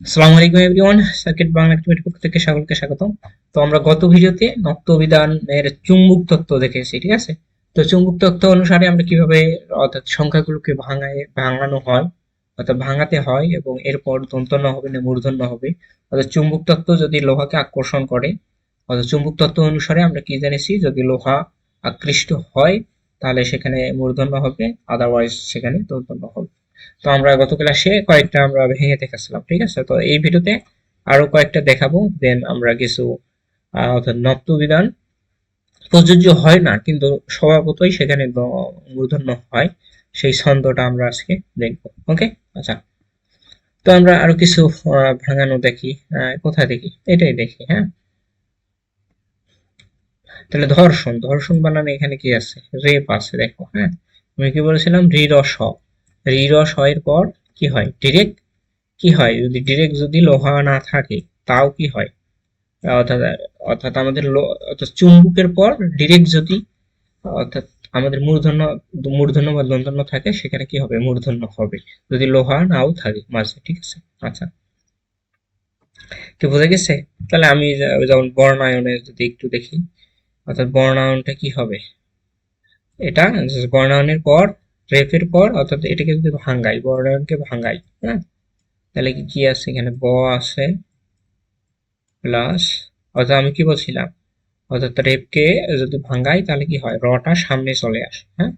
আসসালামু আলাইকুম everyone circuit Bangla অ্যাক্টিভিটির পক্ষ থেকে সকলকে স্বাগতম। তো আমরা গত ভিডিওতে নক্ত অভিধানের চুম্বক তত্ত্ব দেখেছি, ঠিক আছে? তো চুম্বক তত্ত্ব অনুসারে আমরা কীভাবে অর্থাৎ সংখ্যাগুলোকে ভাঙায়, ভাঙানো হয়, অর্থাৎ ভাঙাতে হয় এবং এরপর দন্তন্য হবে না মূর্ধন্য হবে? অর্থাৎ চুম্বক তত্ত্ব যদি লোহাকে আকর্ষণ করে, অর্থাৎ চুম্বক তত্ত্ব অনুসারে আমরা কি জেনেছি? যদি লোহা আকৃষ্ট হয়, তাহলে সেখানে মূর্ধন্য হবে আদারওয়াইজ সেখানে দন্তন্য হবে। তো আমরা গত ক্লাসে কয়েকটা আমরা ভেঙে দেখেছিলাম ঠিক আছে? তো এই ভিডিওতে আরও কয়েকটা দেখাবো দেন আমরা কিছু অর্থাৎ নপ্ত বিধান প্রযোজ্য হয় না, কিন্তু স্বভাবতই সেখানে মূর্ধন্য হয়। সেই ছন্দটা আমরা আজকে দেখব ওকে আচ্ছা। তো আমরা আরও কিছু ভাঙানো দেখি কোথায় দেখি? এটাই দেখি হ্যাঁ? তাহলে ধর্ষণ ধর্ষণ বানানে এখানে কি আছে? রেপ আছে, দেখো হ্যাঁ? আমি কি বলেছিলাম? রিরস এর পর কি হয়? ডিরেক্ট কি হয়? যদি ডিরেক্ট যদি লোহা না থাকে, তাও কি হয়? অর্থাৎ অর্থাৎ আমাদের অর্থাৎ চুম্বকের পর ডিরেক্ট যদি, অর্থাৎ আমাদের মূর্ধন্য মূর্ধন্য বা দন্তন্য থাকে, সেখানে কি হবে? মূর্ধন্য হবে। যদি লোহা নাও থাকে মাঝে, ঠিক আছে? আচ্ছা। কি বোঝা গেছে? তাহলে আমি যেমন বর্ণায়নে যদি একটু দেখি, অর্থাৎ বর্ণায়নটা কি হবে? এটা, বর্ণায়নের পর রেফের পর অর্থাৎ এটাকে যদি ভাঙ্গাই বর্ণায়নকে ভাঙ্গাই হ্যাঁ? তাহলে কি আছে এখানে? ব আছে প্লাস অর্থাৎ আমি কি বলছিলাম? অর্থাৎ রেপকে যদি ভাঙ্গাই, তাহলে কি হয়? রটা সামনে চলে আসে হ্যাঁ?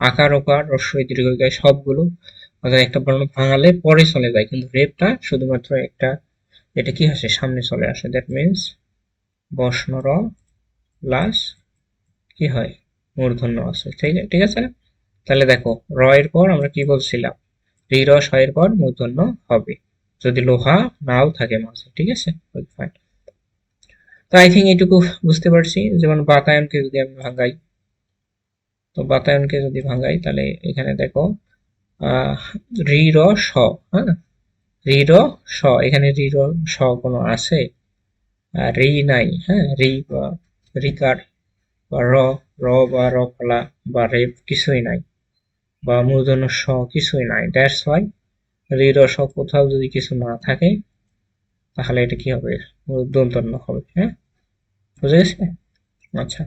আকার, ওকার রস্বই দীর্ঘিকায় সবগুলো, অর্থাৎ একটা বর্ণ ভাঙালে পরে চলে যায়। কিন্তু রেপটা শুধুমাত্র একটা, এটা কি আসে? সামনে চলে আসে। দ্যাট মিনস বর্ণ র প্লাস কি হয়? মূর্ধন্য আছে। ঠিক আছে? ঠিক আছে? তাহলে দেখো র এর পর আমরা কি বলছিলাম? রি র স এর পর মূর্ধন্য হবে। যদি লোহা নাও থাকে মাঝে ঠিক আছে? ফাইন তো আই থিঙ্ক এটুকু বুঝতে পারছি। যেমন বাতায়নকে যদি আমি ভাঙাই, তো বাতায়নকে যদি ভাঙাই, তাহলে এখানে দেখো রি র স হ্যাঁ? রি র স এখানে রি র স কোনো আছে? রি নাই হ্যাঁ? রি বা রিকার বা র র বা র ফলা বা রেপ কিছুই নাই। বা মূর্ধন্য স কিছুই নাই। দ্যাটস ওয়াই র স কোথাও যদি কিছু না থাকে, তাহলে এটা কি হবে? দন্তন্য হবে হ্যাঁ? বুঝে গেছে? আচ্ছা।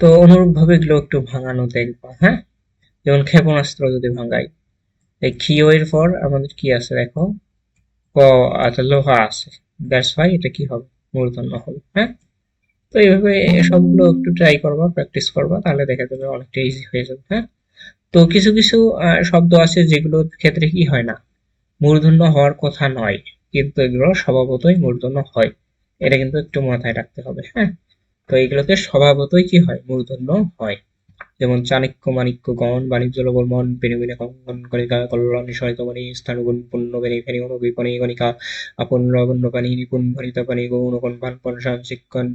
তো অনুরূপ ভাবে এগুলো একটু ভাঙানো দেখব হ্যাঁ? যেমন ক্ষেপণাস্ত্র যদি ভাঙাই, এই ক্ষিয় এর পর আমাদের কি আছে দেখো? ক আচ্ছা লোহা আছে। দ্যাটস ওয়াই এটা কি হবে? মূর্ধন্য হবে হ্যাঁ? তো এইভাবে সবগুলো একটু ট্রাই করবা প্র্যাকটিস করবা, তাহলে দেখা যাবে অনেকটা ইজি হয়ে যাবে হ্যাঁ? তো কিছু কিছু শব্দ আছে যেগুলোর ক্ষেত্রে কি হয় না? মূর্ধন্য হওয়ার কথা নয়, কিন্তু এগুলো স্বভাবতই মূর্ধন্য হয়। এটা কিন্তু একটু মাথায় রাখতে হবে হ্যাঁ? তো এগুলোতে স্বভাবতই কি হয়? মূর্ধন্য হয়। যেমন চাণক্য মাণিক্য গণ বাণিজ্য লবল মন বেনিবিনে কঙ্কন, কণিকা, কল্যাণী, সহিত মণি স্থানুগুণ, পুণ্য বেনি ফেনি অনুবিপণী কণিকা, আপন পানি নিপুণ পানি গৌণ শিক্ষণ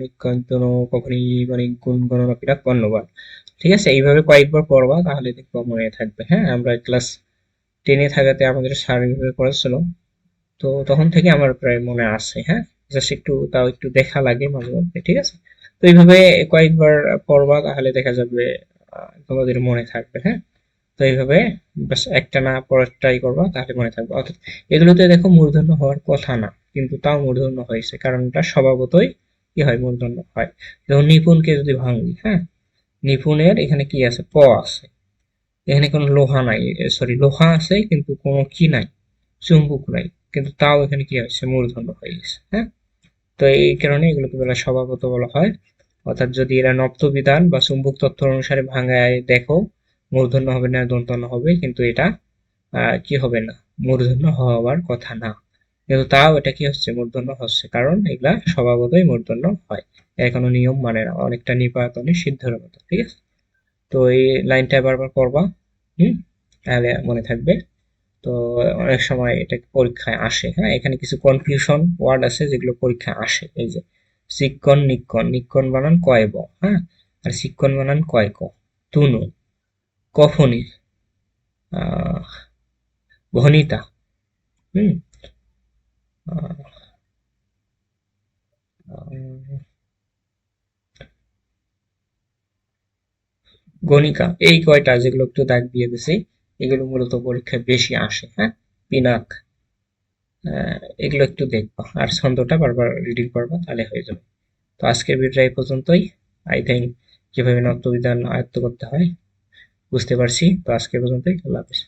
মানে গুণ ঠিক আছে, এইভাবে কয়েকবার পড়বা, তাহলে দেখবা মনে থাকবে। হ্যাঁ আমরা ক্লাস টেনে থাকাতে আমাদের স্যার এইভাবে তো তখন থেকে আমার প্রায় মনে আছে হ্যাঁ? জাস্ট একটু, তাও একটু দেখা লাগে মাঝে মধ্যে, ঠিক আছে? তো এইভাবে কয়েকবার পড়বা, তাহলে দেখা যাবে তোমাদের মনে থাকবে হ্যাঁ? তো এইভাবে বাস একটা না পড়ার ট্রাই করবা, তাহলে মনে থাকবে। অর্থাৎ এগুলোতে দেখো মূর্ধন্য হওয়ার কথা না, কিন্তু তাও মূর্ধন্য হয়েছে, কারণ এটা স্বভাবতই কি হয় মূর্ধন্য হয়। যেমন নিপুণকে যদি ভাঙি হ্যাঁ? নিপুণের এখানে কি আছে? প আছে। এখানে কোনো লোহা নাই সরি লোহা আছে, কিন্তু কোনো কি নাই, চুম্বুক নাই, কিন্তু তাও এখানে কি হয়েছে? মূর্ধন্য হয়ে গেছে হ্যাঁ? তো এই কারণে এগুলোকে বলা স্বভাবত বলা হয় অর্থাৎ যদি এরা নপ্ত বিধান বা চুম্বক তত্ত্ব অনুসারে ভাঙায় দেখো, মূর্ধন্য হবে না, দন্তন্য হবে, কিন্তু এটা কি হবে না? মূর্ধন্য হওয়ার কথা না। কিন্তু তাও এটা কি হচ্ছে? মূর্ধন্য হচ্ছে, কারণ এগুলা স্বভাবতই মূর্ধন্য হয়। এখনও নিয়ম মানে না, অনেকটা নিপাতনে সিদ্ধর মতো, ঠিক আছে? তো এই লাইনটা বারবার করবা হুম? তাহলে মনে থাকবে। তো অনেক সময় এটা পরীক্ষায় আসে হ্যাঁ? এখানে কিছু কনফিউশন ওয়ার্ড আছে যেগুলো পরীক্ষায় আসে, এই যে শিক্ষণ, নিক্ষণ। নিক্ষণ বানান কয় ব হ্যাঁ? আর শিক্ষণ বানান কয় ক? তুনু কফনি আহ ভনিতা হুম? গণিকা, এই কয়টা যেগুলো একটু দাগ দিয়ে দিছি, এগুলো মূলত পরীক্ষায় বেশি আসে হ্যাঁ? পিনাক এগুলো একটু দেখবা। আর ছন্দটা বারবার রিডিং করবা, তাহলে হয়ে যাবে। তো আজকের ভিডিওটা এই পর্যন্তই। আই থিঙ্ক কীভাবে নক্তবিধান আয়ত্ত করতে হয়, বুঝতে পারছি। তো আজকের পর্যন্তই। আল্লাহ হাফেজ।